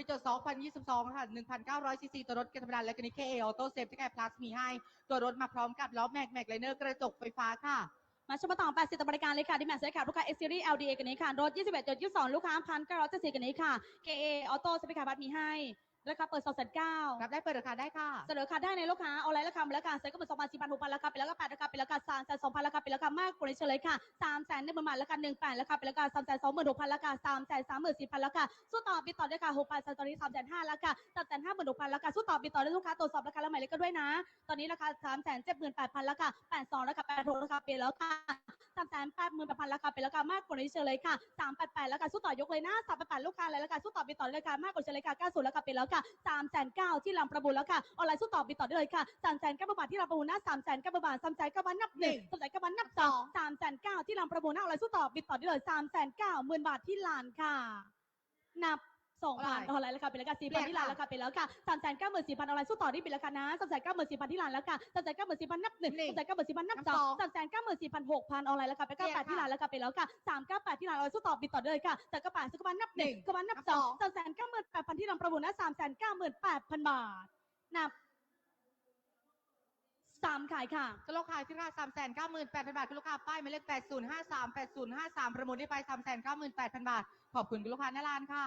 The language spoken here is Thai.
พิจาร2022 ค่ะ 1,900ซีซีตัวรถกียร์ธรรมดาและกันนี้ KA Auto Safety Care Plus มีให้ ตัวรถมาพร้อมกับล้อแม็กแม็กไลเนอร์กระจกไฟฟ้าค่ะ มาชมต่อ80ตัวบริการเลยค่ะดิแมสเลยค่ะลูกค้า S Series LDA กันนี้ค่ะ รถ 21.22 ลูกค้าพันเก้าร้อยเจ็ดสิบกันนี้ค่ะ KA Auto สเปคคาร์บัตมีให้ ราคาเปิด2 9 0 0รับได้เปิดราคาได้ค่ะ เสนอราคาได้ในลูกค้าออนไลน์ราคาเป็นราคาเซ็ตก็เป็นสองพันสี่พันหกพันราคาเป็นราคาแปดราคาเป็นราคาสามแสนสองพันราคาเป็นราคามากกว่านี้เฉลยค่ะสามแสนหนึ่งหมื่นบาทราคาหนึ่งแปดราคาเป็นราคาสามแสนสองหมื่นหกพันราคาสามแสนสามหมื่นสี่พันราคาสู้ต่อบิดต่อด้วยค่ะหกพันตอนนี้สามแสนห้าราคาสามแสนห้าหมื่นหกพันราคาสู้ต่อบิดต่อด้วยลูกค้าตรวจสอบราคาแล้วหมายเลขก็ด้วยนะ ตอนนี้ราคาสามแสนเจ็ดหมื่นแปดพันราคาแปดสองราคาแปดหกราคาเปลี่ยนแล้วค่ะ สามแสนแปดหมื่นแปดพันราคาเป็นราคามากกว่านี้เฉลยค่ะสามแปดแปดราคาสู้ต่อยกเลยนะสามแปดแปดลูกค้าเลยราคาสู้ต่อบิดต่อราคามากกว่าเฉลยค่ะเก้าศูนย์ราคาเปลี่ยนแล้วค่ะสามแสนเก้าที่ลำประมูลแล้วค่ะออนไลน์สู้ต่อบิดต่อได้เลยค่ะสามแสนเก้าบาทที่ลำประมูลนะสามแสนเก้าบาทสามแสนเก้าบาทนับหนึ่งสามแสนเก้าบาทนับสองสามแสนเก้าที่ลำประมูลนะออนไลน์สู้ต่อบิดต่อได้เลยสามแสนเก้าหมื่นบาทที่ลานค่ะ นับ สองพันออนไลน์ราคาเป็นราคาสี่พันที่ลานราคาเป็นแล้วค่ะสามแสนเก้าหมื่นสี่พันออนไลน์สู้ต่อที่เป็นราคานะสามแสนเก้าหมื่นสี่พันที่ลานแล้วค่ะสามแสนเก้าหมื่นสี่พันนับหนึ่งหนึ่งสามแสนเก้าหมื่นสี่พันนับนับสสอองงสามแสนเก้าหมื่นสี่พันหกพันออนไลน์ราคาเป็นเก้าแปดที่ลานราคาเป็นแล้วค่ะสามเก้าแปดที่ลานออนไลน์สู้ต่อบิดต่อได้เลยค่ะแต่เก้าแปดซื้อกระบาลนับหนึ่งกระบาลนับสองสามแสนเก้าหมื่นแปดพันที่ลำประมูลนะสามแสนเก้าหมื่นแปดพันบาทนับสามขายค่ะก็ลูกค้าที่ราคา398,000บาทคุณลูกค้าป้ายหมายเลข8053 8053ประมูลได้ไป398,000บาท ขอบคุณคุณลูกค้าหน้าร้านค่ะ